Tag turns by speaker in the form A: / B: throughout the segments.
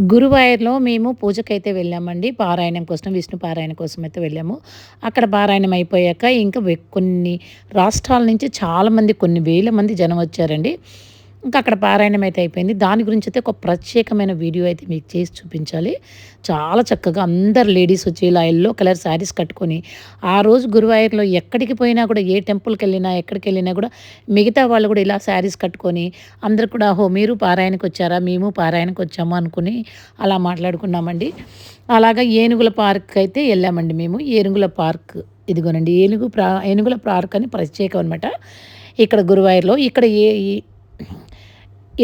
A: గురువాయూర్లో మేము పూజకైతే వెళ్ళామండి. పారాయణం కోసం విష్ణు పారాయణం కోసం అయితే వెళ్ళాము. అక్కడ పారాయణం అయిపోయాక ఇంకా కొన్ని రాష్ట్రాల నుంచి చాలామంది కొన్ని వేల మంది జనం వచ్చారండి. ఇంకా అక్కడ పారాయణం అయితే అయిపోయింది. దాని గురించి అయితే ఒక ప్రత్యేకమైన వీడియో అయితే మీకు చేసి చూపించాలి. చాలా చక్కగా అందరు లేడీస్ వచ్చి ఇలా ఎల్లో కలర్ శారీస్ కట్టుకొని ఆ రోజు గురువాయూర్లో ఎక్కడికి పోయినా కూడా ఏ టెంపుల్కి వెళ్ళినా ఎక్కడికి వెళ్ళినా కూడా మిగతా వాళ్ళు కూడా ఇలా శారీస్ కట్టుకొని అందరు కూడా హో మీరు పారాయణకు వచ్చారా? మేము పారాయణకు వచ్చాము అనుకుని అలా మాట్లాడుకున్నామండి. అలాగా ఏనుగుల పార్క్ అయితే వెళ్ళామండి మేము. ఏనుగుల పార్క్ ఇదిగోనండి. ఏనుగు ప్రా ఏనుగుల పార్క్ అని ప్రత్యేకం అనమాట ఇక్కడ గురువాయూర్లో ఇక్కడ ఏ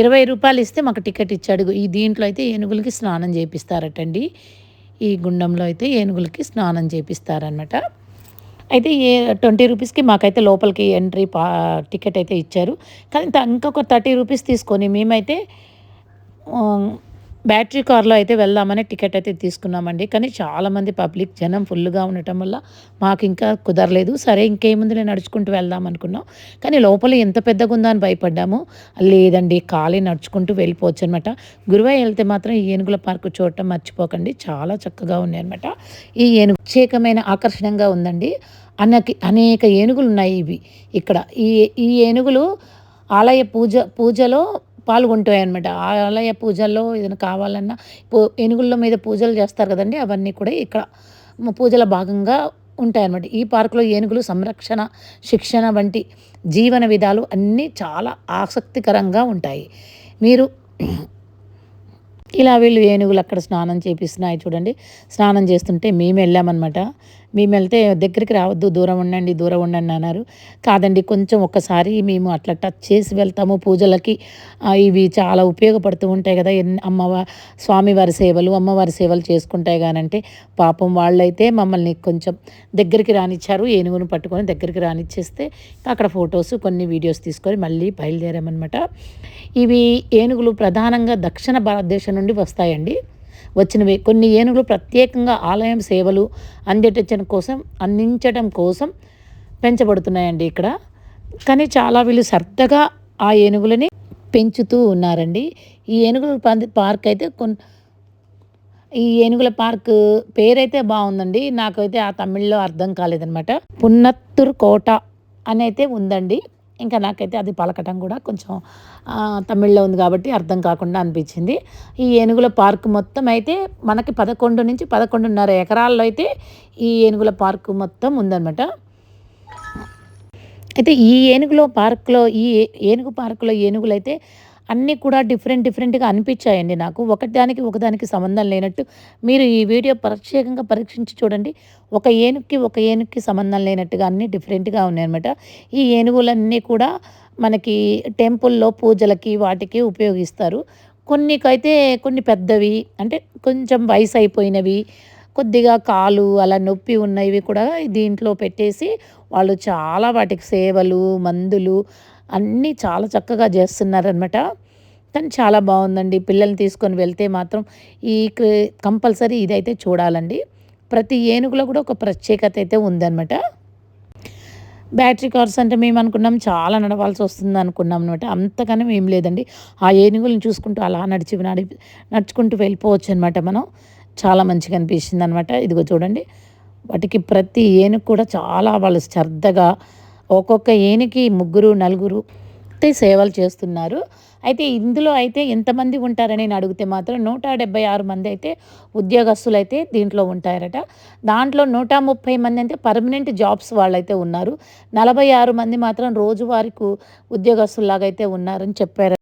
A: ఇరవై రూపాయలు ఇస్తే మాకు టికెట్ ఇచ్చాడు. ఈ దీంట్లో అయితే ఏనుగులకి స్నానం చేపిస్తారటండి. ఈ గుండంలో అయితే ఏనుగులకి స్నానం చేపిస్తారనమాట అయితే ఏ ట్వంటీ రూపీస్కి మాకైతే లోపలికి ఎంట్రీ పా టికెట్ అయితే ఇచ్చారు. కానీ ఇంకొక థర్టీ రూపీస్ తీసుకొని మేమైతే బ్యాటరీ కార్లో అయితే వెళ్దామని టికెట్ అయితే తీసుకున్నామండి. కానీ చాలామంది పబ్లిక్ జనం ఫుల్గా ఉండటం వల్ల మాకు ఇంకా కుదరలేదు. సరే ఇంకేముంది నేను నడుచుకుంటూ వెళ్దాం అనుకున్నాం. కానీ లోపల ఎంత పెద్దగా ఉందా అని భయపడ్డాము. లేదండి ఖాళీ నడుచుకుంటూ వెళ్ళిపోవచ్చు అనమాట గురువై వెళ్తే మాత్రం ఈ ఏనుగుల పార్కు చూడటం మర్చిపోకండి. చాలా చక్కగా ఉన్నాయి అనమాట ఈ ఏనుగు ప్రత్యేకమైన ఆకర్షణంగా ఉందండి. అనేక అనేక ఏనుగులు ఉన్నాయి ఇవి. ఇక్కడ ఈ ఈ ఏనుగులు ఆలయ పూజ పూజలో పాల్గొంటాయి అనమాట ఆలయ పూజల్లో ఏదైనా కావాలన్నా ఏనుగుల మీద పూజలు చేస్తారు కదండి అవన్నీ కూడా ఇక్కడ పూజల భాగంగా ఉంటాయన్నమాట. ఈ పార్కులో ఏనుగులు సంరక్షణ శిక్షణ వంటి జీవన విధాలు అన్నీ చాలా ఆసక్తికరంగా ఉంటాయి. మీరు ఇలా వీళ్ళు ఏనుగులు అక్కడ స్నానం చేపిస్తున్నాయి చూడండి. స్నానం చేస్తుంటే మేము వెళ్ళామన్నమాట మేము వెళ్తే దగ్గరికి రావద్దు దూరం ఉండండి దూరం ఉండండి అన్నారు. కాదండి కొంచెం ఒక్కసారి మేము అట్లా టచ్ చేసి వెళ్తాము పూజలకి. ఇవి చాలా ఉపయోగపడుతూ ఉంటాయి కదా అమ్మవారి స్వామివారి సేవలు అమ్మవారి సేవలు చేసుకుంటాయి కానంటే పాపం వాళ్ళైతే మమ్మల్ని కొంచెం దగ్గరికి రానిచ్చారు. ఏనుగును పట్టుకొని దగ్గరికి రానిచ్చేస్తే అక్కడ ఫొటోస్ కొన్ని వీడియోస్ తీసుకొని మళ్ళీ బయలుదేరామన్నమాట. ఇవి ఏనుగులు ప్రధానంగా దక్షిణ భారతదేశం నుండి వస్తాయండి. వచ్చినవి. కొన్ని ఏనుగులు ప్రత్యేకంగా ఆలయం సేవలు అందించడం కోసం అందించడం కోసం పెంచబడుతున్నాయండి ఇక్కడ. కానీ చాలా వీళ్ళు సరదాగా ఆ ఏనుగులని పెంచుతూ ఉన్నారండి. ఈ ఏనుగుల పార్క్ అయితే కొన్ని ఈ ఏనుగుల పార్క్ పేరైతే బాగుందండి. నాకైతే ఆ తమిళ్ళో అర్థం కాలేదనమాట పున్నత్తూర్ కోట అని అయితే ఉందండి. ఇంకా నాకైతే అది పలకటం కూడా కొంచెం తమిళ్ళో ఉంది కాబట్టి అర్థం కాకుండా అనిపించింది. ఈ ఏనుగుల పార్క్ మొత్తం అయితే మనకి పదకొండు నుంచి పదకొండున్నర ఎకరాల్లో అయితే ఈ ఏనుగుల పార్క్ మొత్తం ఉందన్నమాట. అయితే ఈ ఏనుగులో పార్క్లో ఈ ఏనుగు పార్కులో ఏనుగులు అయితే అన్నీ కూడా డిఫరెంట్ డిఫరెంట్గా అనిపించాయండి నాకు. ఒకదానికి ఒకదానికి సంబంధం లేనట్టు మీరు ఈ వీడియో ప్రత్యేకంగా పరీక్షించి చూడండి. ఒక ఏనుగుకి ఒక ఏనుగుకి సంబంధం లేనట్టుగా అన్నీ డిఫరెంట్గా ఉన్నాయన్నమాట ఈ ఏనుగులన్నీ కూడా మనకి టెంపుల్లో పూజలకి వాటికి ఉపయోగిస్తారు. కొన్నికైతే కొన్ని పెద్దవి అంటే కొంచెం వయసు అయిపోయినవి కొద్దిగా కాలు అలా నొప్పి ఉన్నవి కూడా దీంట్లో పెట్టేసి వాళ్ళు చాలా వాటికి సేవలు మందులు అన్నీ చాలా చక్కగా చేస్తున్నారనమాట కానీ చాలా బాగుందండి. పిల్లల్ని తీసుకొని వెళ్తే మాత్రం ఈ కంపల్సరీ ఇదైతే చూడాలండి. ప్రతి ఏనుగులో కూడా ఒక ప్రత్యేకత అయితే ఉందన్నమాట. బ్యాటరీ కార్స్ అంటే మేము అనుకున్నాం చాలా నడవాల్సి వస్తుంది అనుకున్నాం అనమాట అంతగానే ఏం లేదండి. ఆ ఏనుగులను చూసుకుంటూ అలా నడిచి నడి నడుచుకుంటూ వెళ్ళిపోవచ్చు అనమాట మనం. చాలా మంచిగా అనిపించింది అనమాట ఇదిగో చూడండి. వాటికి ప్రతి ఏనుగు కూడా చాలా వాళ్ళు శ్రద్ధగా ఒక్కొక్క ఏనికి ముగ్గురు నలుగురు సేవలు చేస్తున్నారు. అయితే ఇందులో అయితే ఎంతమంది ఉంటారని నేను అడిగితే మాత్రం నూట డెబ్బై ఆరు మంది అయితే ఉద్యోగస్తులు అయితే దీంట్లో ఉంటారట. దాంట్లో నూట ముప్పై మంది అయితే పర్మనెంట్ జాబ్స్ వాళ్ళైతే ఉన్నారు. నలభై ఆరు మంది మాత్రం రోజువారీకు ఉద్యోగస్తులాగైతే అయితే ఉన్నారని చెప్పారు